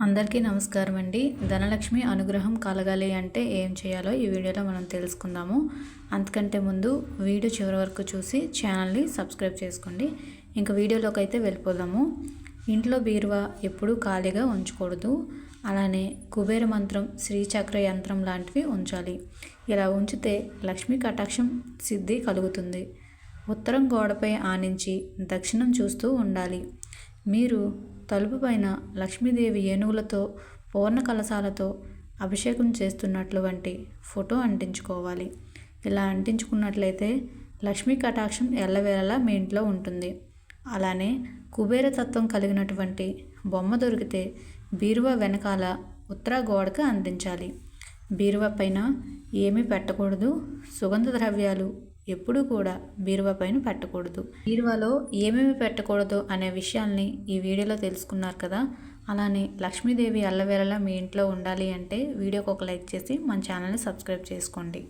అందరికీ నమస్కారం అండి. ధనలక్ష్మి అనుగ్రహం కలగాలి అంటే ఏం చేయాలో ఈ వీడియోలో మనం తెలుసుకుందాము. అంతకంటే ముందు వీడియో చివరి వరకు చూసి ఛానల్ని సబ్స్క్రైబ్ చేసుకోండి. ఇంకా వీడియోలోకి అయితే వెళ్ళిపోదాము. ఇంట్లో బీరువా ఎప్పుడూ ఖాళీగా ఉంచకూడదు. అలానే కుబేర మంత్రం శ్రీచక్ర యంత్రం లాంటివి ఉంచాలి. ఇలా ఉంచితే లక్ష్మీ కటాక్షం సిద్ధి కలుగుతుంది. ఉత్తరం గోడపై ఆనించి దక్షిణం చూస్తూ ఉండాలి. మీరు తలుపు పైన లక్ష్మీదేవి ఏనుగులతో పూర్ణ కలశాలతో అభిషేకం చేస్తున్నట్లు వంటి ఫోటో అంటించుకోవాలి. ఇలా అంటించుకున్నట్లయితే లక్ష్మీ కటాక్షం ఎల్లవేళలా మీ ఇంట్లో ఉంటుంది. అలానే కుబేర తత్వం కలిగినటువంటి బొమ్మ దొరికితే బీరువా వెనకాల ఉత్తర గోడకు అందించాలి. బీరువా పైన ఏమీ పెట్టకూడదు. సుగంధ ద్రవ్యాలు ఎప్పుడూ కూడా బీరువా పైన పెట్టకూడదు. బీరువాలో ఏమేమి పెట్టకూడదు అనే విషయాల్ని ఈ వీడియోలో తెలుసుకున్నారు కదా? అలానే లక్ష్మీదేవి అల్లవేళలా మీ ఇంట్లో ఉండాలి అంటే వీడియోకి ఒక లైక్ చేసి మన ఛానల్ని సబ్స్క్రైబ్ చేసుకోండి.